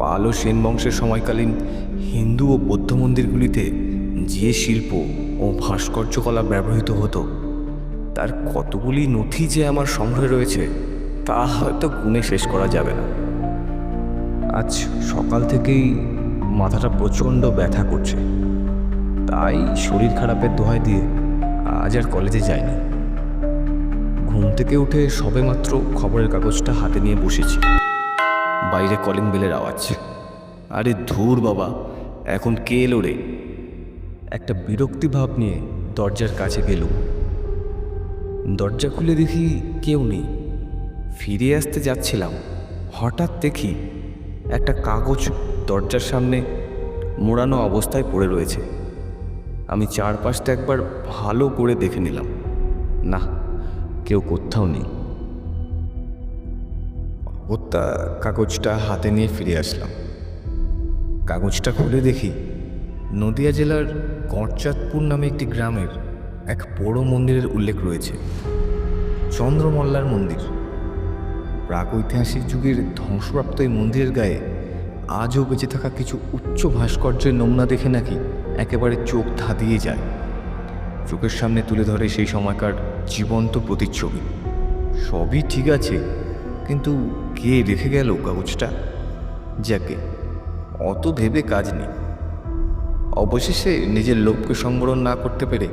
পাল ও সেন বংশের সময়কালীন হিন্দু ও বৌদ্ধ মন্দিরগুলিতে যে শিল্প ও ভাস্কর্যকলা ব্যবহৃত হতো, তার কতগুলি নথি যে আমার সংগ্রহে রয়েছে, তা হয়তো গুণে শেষ করা যাবে না। আজ সকাল থেকেই মাথাটা প্রচণ্ড ব্যথা করছে। তাই শরীর খারাপের দোহাই দিয়ে আজ আর কলেজে যাইনি। ঘুম থেকে উঠে সবেমাত্র খবরের কাগজটা হাতে নিয়ে বসেছি। বাইরে কলিং বেলের আওয়াজ। আরে ধুর বাবা, এখন কে এলো রে? একটা বিরক্তি ভাব নিয়ে দরজার কাছে গেলুম। দরজা খুলে দেখি কেউ নেই। ফিরে আসতে যাচ্ছিলাম, হঠাৎ দেখি একটা কাগজ দরজার সামনে মোড়ানো অবস্থায় পড়ে রয়েছে। আমি চারপাশটা একবার ভালো করে দেখে নিলাম। না, কেউ কোথাও নেই। অগত্যা কাগজটা হাতে নিয়ে ফিরে আসলাম। কাগজটা খুলে দেখি নদিয়া জেলার গড়চাঁদপুর নামে একটি গ্রামের এক বড় মন্দিরের উল্লেখ রয়েছে। চন্দ্রমল্লার মন্দির। প্রাগৈতিহাসিক যুগের ধ্বংসপ্রাপ্ত এই মন্দিরের গায়ে আজও বেঁচে থাকা কিছু উচ্চ ভাস্কর্যের নমুনা দেখে নাকি একেবারে চোখ ধাঁধিয়ে যায়। চোখের সামনে তুলে ধরে সেই সময়কার জীবন্ত প্রতিচ্ছবি। সবই ঠিক আছে, কিন্তু কে রেখে গেল কাগজটা। যাকে অত ভেবে কাজ নেই। অবশেষে নিজের লোককে সম্বরণ না করতে পেরে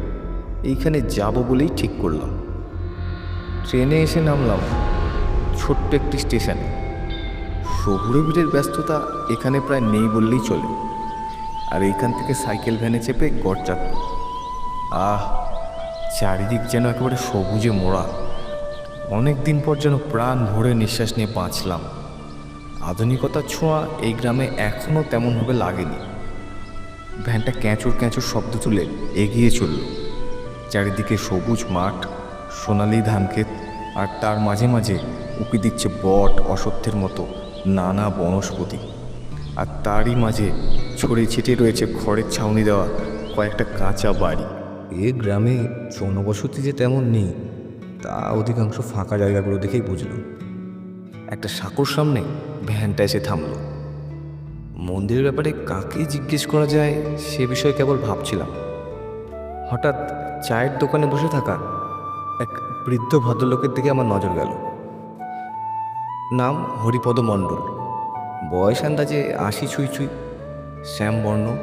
এইখানে যাব বলেই ঠিক করলাম। ট্রেনে এসে নামলাম ছোট্ট একটি স্টেশনে। শহুরে ভিড়ের ব্যস্ততা এখানে প্রায় নেই বললেই চলে। আর এইখান থেকে সাইকেল ভ্যানে চেপে গড়চাঁদপুর আহ, চারিদিক যেন একেবারে সবুজে মোড়া। অনেক দিন পর যেন প্রাণ ভরে নিঃশ্বাস নিয়ে বাঁচলাম। আধুনিকতার ছোঁয়া এই গ্রামে এখনও তেমনভাবে লাগেনি। ভ্যানটা ক্যাঁচুর ক্যাঁচুর শব্দ তুলে এগিয়ে চলল। চারিদিকে সবুজ মাঠ, সোনালি ধানক্ষেত আর তার মাঝে মাঝে উকি দিচ্ছে বট অসত্যের মতো নানা বনস্পতি। আর তারই মাঝে ছড়িয়ে ছিটিয়ে রয়েছে খড়ের ছাউনি দেওয়া কয়েকটা কাঁচা বাড়ি। এ গ্রামে জনবসতি যে তেমন নেই তা অধিকাংশ ফাঁকা জায়গাগুলো দেখেই বুঝল একটা সাঁকোর সামনে ভ্যানটা এসে থামলো। মন্দিরের ব্যাপারে কাকে জিজ্ঞেস করা যায় সে বিষয়ে কেবল ভাবছিলাম। হঠাৎ চায়ের দোকানে বসে থাকা এক বৃদ্ধ ভদ্রলোকের দিকে আমার নজর গেল। নাম হরিপদ মণ্ডল। বয়স আন্দাজে আশি ছুঁই ছুঁই। শ্যামবর্ণ,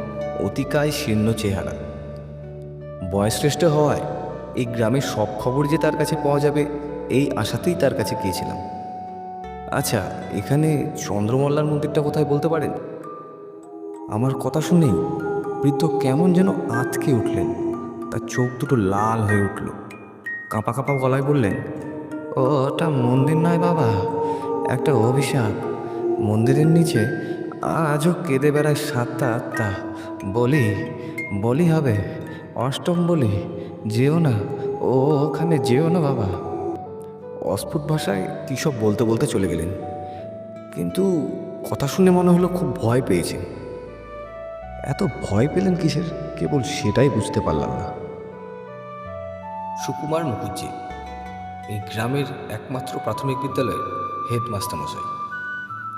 অতিকায় শীর্ণ চেহারা। বয়সশ্রেষ্ঠ হওয়ায় এই গ্রামের সব খবর যে তার কাছে পাওয়া যাবে, এই আশাতেই তার কাছে গিয়েছিলাম। আচ্ছা এখানে চন্দ্রমল্লার মন্দিরটা কোথায় বলতে পারেন? আমার কথা শুনেই বৃদ্ধ কেমন যেন আঁতকে উঠলেন। তার চোখ দুটো লাল হয়ে উঠল। কাঁপা কাঁপা গলায় বললেন, ও, ওটা মন্দির নয় বাবা, একটা অভিশাপ। মন্দিরের নিচে আজও কেঁদে বেড়ায় সাতটা আত্মা। বলি বলি হবে, অষ্টম বলি যেও না। ও ওখানে যেও না বাবা। অস্ফুট ভাষায় কী সব বলতে বলতে চলে গেলেন। কিন্তু কথা শুনে মনে হলো খুব ভয় পেয়েছে। এত ভয় পেলেন কিসের? কেবল সেটাই বুঝতে পারলাম না। সুকুমার মুখুজ্জি এই গ্রামের একমাত্র প্রাথমিক বিদ্যালয়ের হেডমাস্টার মশাই।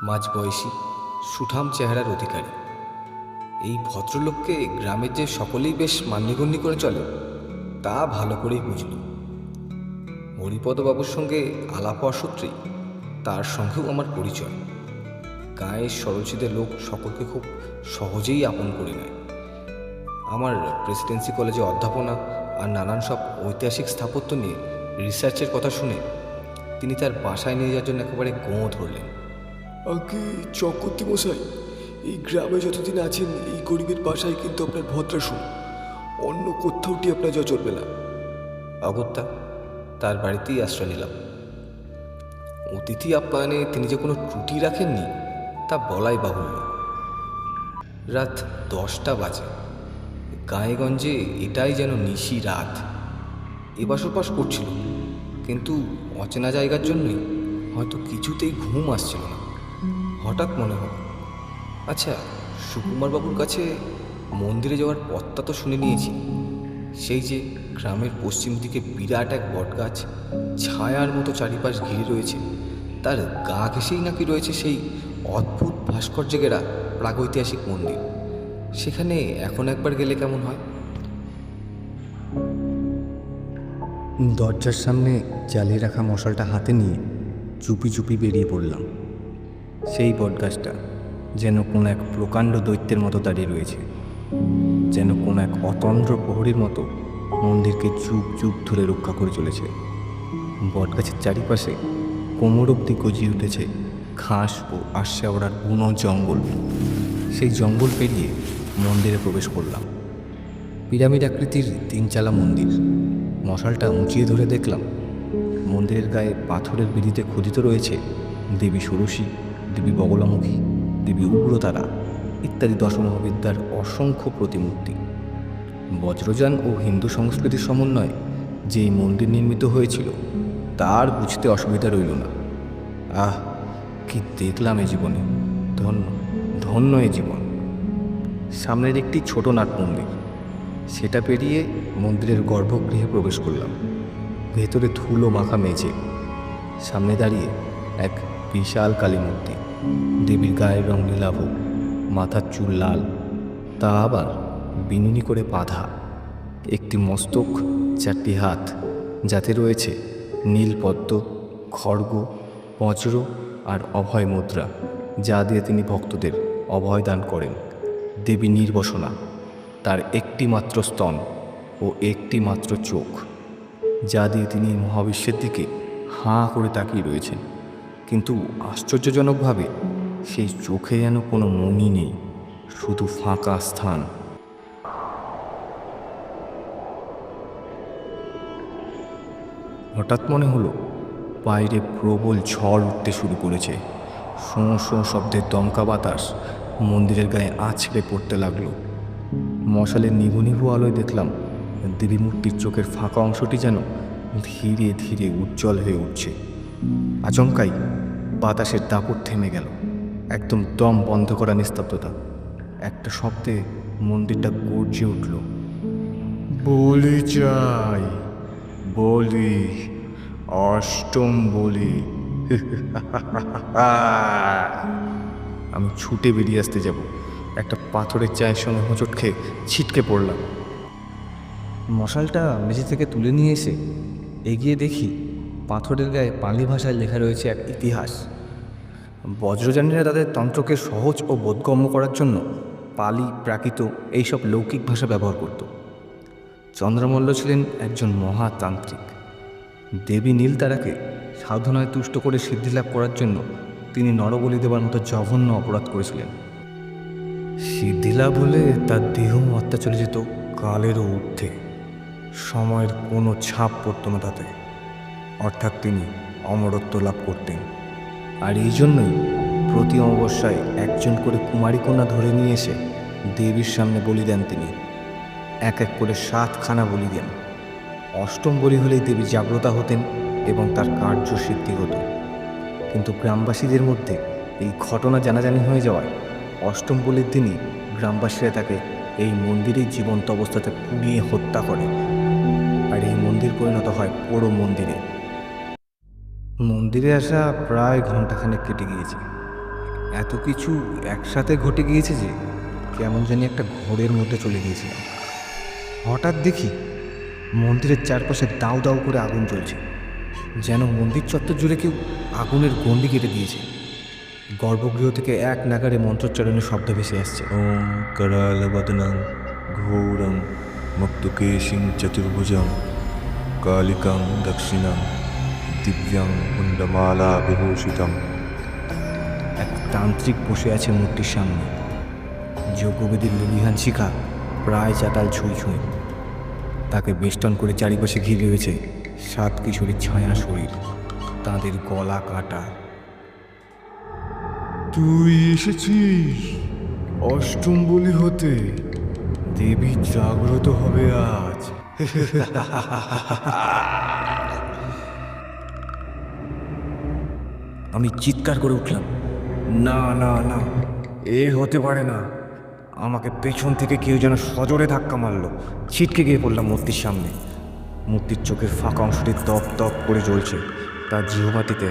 মাঝবয়সী সুঠাম চেহারার অধিকারী। এই ভদ্রলোককে গ্রামের যে সকলেই বেশ মান্যগণ্য করে চলে তা ভালো করেই বুঝল। হরিপদবাবুর সঙ্গে আলাপ হওয়ার সূত্রেই তার সঙ্গেও আমার পরিচয়। গায়ের সরলচিদের লোক সকলকে খুব সহজেই আপন করে নেয়। আমার প্রেসিডেন্সি কলেজে অধ্যাপনা আর নানান সব ঐতিহাসিক স্থাপত্য নিয়ে রিসার্চের কথা শুনে তিনি তার বাসায় নিয়ে যাওয়ার জন্য একেবারে গোঁ ধরলেন। আগে চক্রবর্তী মশাই, এই গ্রামে যতদিন আছেন, এই গরিবের বাসায় কিন্তু আপনার ভদ্রাসন অন্য কোথাওটি আপনার যা চলবে না। অগত্যা, তার বাড়িতেই আশ্রয় নিলাম। অতিথি আপ্যায়নে তিনি যে কোনো ত্রুটি রাখেননি, তা বলাই বাহুল্য। রাত দশটা বাজে। গায়েগঞ্জে এটাই যেন নিশি রাত। এবাস ওপাস করছিল, কিন্তু অচেনা জায়গার জন্যই হয়তো কিছুতেই ঘুম আসছিল না। হঠাৎ মনে হলো আচ্ছা সুকুমারবাবুর কাছে মন্দিরে যাওয়ার পথটা তো শুনে নিয়েছি। সেই যে গ্রামের পশ্চিম দিকে বিরাট এক বটগাছ, ছায়ার মতো চারিপাশ ঘিরে রয়েছে, তার গা ঘেঁষেই নাকি রয়েছে সেই অদ্ভুত ভাস্কর্যে ঘেরা প্রাগৈতিহাসিক মন্দির। সেখানে এখন একবার গেলে কেমন হয়? দরজার সামনে জ্বালিয়ে রাখা মশালটা হাতে নিয়ে চুপি চুপি বেরিয়ে পড়লাম। সেই বটগাছটা যেন কোনো এক প্রকাণ্ড দৈত্যের মতো দাঁড়িয়ে রয়েছে। যেন কোনো এক অতন্দ্র প্রহরীর মতো মন্দিরকে চুপ চুপ ধরে রক্ষা করে চলেছে। বটগাছের চারিপাশে কোমর অব্দি গজিয়ে উঠেছে ঘাস ও আশ্যাওড়ার বুনো জঙ্গল। সেই জঙ্গল পেরিয়ে মন্দিরে প্রবেশ করলাম। পিরামিড আকৃতির তিনচালা মন্দির। মশালটা উঁচিয়ে ধরে দেখলাম। মন্দিরের গায়ে পাথরের বিধিতে খোদিত রয়েছে দেবী ষোড়শী, দেবী বগলামুখী, দেবী উগ্রতারা। ইত্যাদি দশমহাবিদ্যার অসংখ্য প্রতিমূর্তি। বজ্রযান ও হিন্দু সংস্কৃতির সমন্বয়ে যে এই মন্দির নির্মিত হয়েছিল, তার বুঝতে অসুবিধা রইল না। আহ, কি দেখলাম এ জীবনে। ধন্য ধন্য এ জীবন। সামনের একটি ছোট নাট মন্দির। সেটা পেরিয়ে মন্দিরের গর্ভগৃহে প্রবেশ করলাম। ভেতরে ধুলো মাখা মেঝে। সামনে দাঁড়িয়ে এক বিশাল কালী মূর্তি। দেবীর গায়ের রং নীলাভ। মাথার চুল লাল, তা আবার বিনুনি করে বাঁধা। একটি মস্তক, চারটি হাত, যাতে রয়েছে নীলপদ্ম খড়গ, বজ্র আর অভয় মুদ্রা, যা দিয়ে তিনি ভক্তদের অভয় দান করেন। দেবী নির্বসনা, তার একটি মাত্র স্তন ও একটি মাত্র চোখ, যা দিয়ে তিনি মহাবিশ্বের দিকে হাঁ করে তাকিয়ে রয়েছেন। কিন্তু আশ্চর্যজনকভাবে সেই চোখে যেন কোনো মনি নেই, শুধু ফাঁকা স্থান। হঠাৎ মনে হলো, বাইরে প্রবল ঝড় উঠতে শুরু করেছে। শোঁ শোঁ শব্দের দমকা বাতাস মন্দিরের গায়ে আছড়ে পড়তে লাগল। মশালের নিভু নিভু আলোয় দেখলাম দেবী মূর্তির চোখের ফাঁকা অংশটি যেন ধীরে ধীরে উজ্জ্বল হয়ে উঠছে। আচমকাই বাতাসের দাপট থেমে গেল। একদম দম বন্ধ করা নিস্তব্ধতা। একটা শব্দে মন্দিরটা গর্জে উঠল। বলি চাই, বলি, অষ্টম বলি। আমি ছুটে বেরিয়ে আসতে যাব। একটা পাথরের চায়ের সঙ্গে হোঁচট খেয়ে ছিটকে পড়লাম। মশালটা মেঝে থেকে তুলে নিয়ে এসে এগিয়ে দেখি পাথরের গায়ে পালি ভাষায় লেখা রয়েছে এক ইতিহাস। বজ্রযানীরা তাদের তন্ত্রকে সহজ ও বোধগম্য করার জন্য পালি, প্রাকৃত এইসব লৌকিক ভাষা ব্যবহার করত। চন্দ্রমল্ল ছিলেন একজন মহাতান্ত্রিক। দেবী নীলতারাকে সাধনায় তুষ্ট করে সিদ্ধিলাভ করার জন্য তিনি নরবলি দেবার মতো জঘন্য অপরাধ করেছিলেন। সিদ্ধিলাভ হলে তার দেহ আত্মা চলে যেত কালেরও ঊর্ধ্বে। সময়ের কোনো ছাপ পড়তো না তাতে। অর্থাৎ তিনি অমরত্ব লাভ করতেন। আর এই জন্যই প্রতি অমাবস্যায় একজন করে কুমারী কন্যা ধরে নিয়ে এসে দেবীর সামনে বলি দেন তিনি। এক এক করে সাতখানা বলি দেন। অষ্টম বলি হলেই দেবী জাগ্রতা হতেন এবং তার কার্য সিদ্ধি হতো। কিন্তু গ্রামবাসীদের মধ্যে এই ঘটনা জানাজানি হয়ে যাওয়ায় অষ্টম বলির দিনই গ্রামবাসীরা তাকে এই মন্দিরেই জীবন্ত অবস্থাতে পুড়িয়ে হত্যা করে। আর এই মন্দির পরিণত হয় পোড়ো মন্দিরে। মন্দিরে আসা প্রায় ঘন্টাখানেক কেটে গিয়েছে। এত কিছু একসাথে ঘটে গিয়েছে যে কেমন জানি একটা ঘোরের মধ্যে চলে গিয়েছিলাম। হঠাৎ দেখি মন্দিরের চারপাশে দাউ দাউ করে আগুন চলছে যেন মন্দির চত্বর জুড়ে কেউ আগুনের গন্ডি কেটে দিয়েছে। গর্ভগৃহ থেকে এক নাগারে মন্ত্রোচ্চারণের শব্দ ভেসে আসছে। ওম করালবদনং ঘোরং মুক্তকেশিং চতুর্ভুজং কালিকাং দক্ষিণাং। দিব্যাং মুন্ডমালা বিভূষিতম। এক তান্ত্রিক বসে আছে মূর্তির সামনে। যজ্ঞবেদীর লিলিহান শিখা প্রায় চাতাল ছুঁই ছুঁই। তাকে বেষ্টন করে চারিপাশে ঘিরে রয়েছে সাত কিশোরীর ছায়া শরীর তাদের গলা কাটা। তুই এসেছিস? অষ্টম বলি হতে। দেবী জাগ্রত হবে আজ। আমি চিৎকার করে উঠলাম। না না না, এ হতে পারে না। আমাকে পেছন থেকে কেউ যেন সজোরে ধাক্কা মারলো। ছিটকে গিয়ে পড়লাম মূর্তির সামনে। মূর্তির চোখের ফাঁকা অংশটি দপ দপ করে জ্বলছে। তার জিহবাটিতে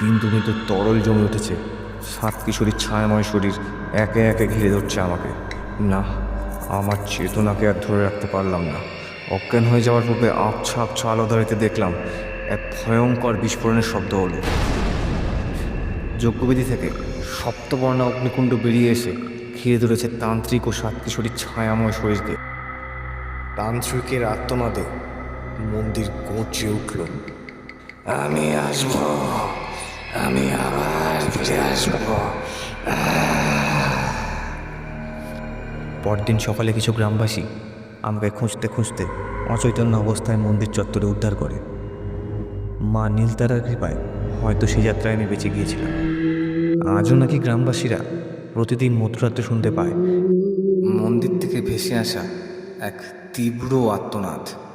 বিন্দু বিন্দু তরল জমে উঠেছে। সাত কিশোরীর ছায়াময় শরীর একে একে ঘিরে ধরছে আমাকে। না, আমার চেতনাকে আর ধরে রাখতে পারলাম না। অজ্ঞান হয়ে যাওয়ার পূর্বে আবছা আবছা আলো দেখলাম, এক ভয়ঙ্কর বিস্ফোরণের শব্দ হলো। যজ্ঞবিধি থেকে সপ্তবর্ণা অগ্নিকুণ্ড বেরিয়ে এসে ঘিরে ধরেছে তান্ত্রিক ও সাত কিশোরীর ছায়াময় শরীরকে। তান্ত্রিকের আত্মনাদে মন্দির গঁচে উঠল, আমি আসব, আমি আবার ফিরে আসব। পরদিন সকালে কিছু গ্রামবাসী আমাকে খুঁজতে খুঁজতে অচৈতন্য অবস্থায় মন্দির চত্বরে উদ্ধার করে। মা নীলতারার কৃপায় হয়তো সে যাত্রায় আমি বেঁচে গিয়েছিলাম। আজও নাকি গ্রামবাসীরা প্রতিদিন মধ্যরাত্রে শুনতে পায়। মন্দির থেকে ভেসে আসা এক তীব্র আত্মনাদ।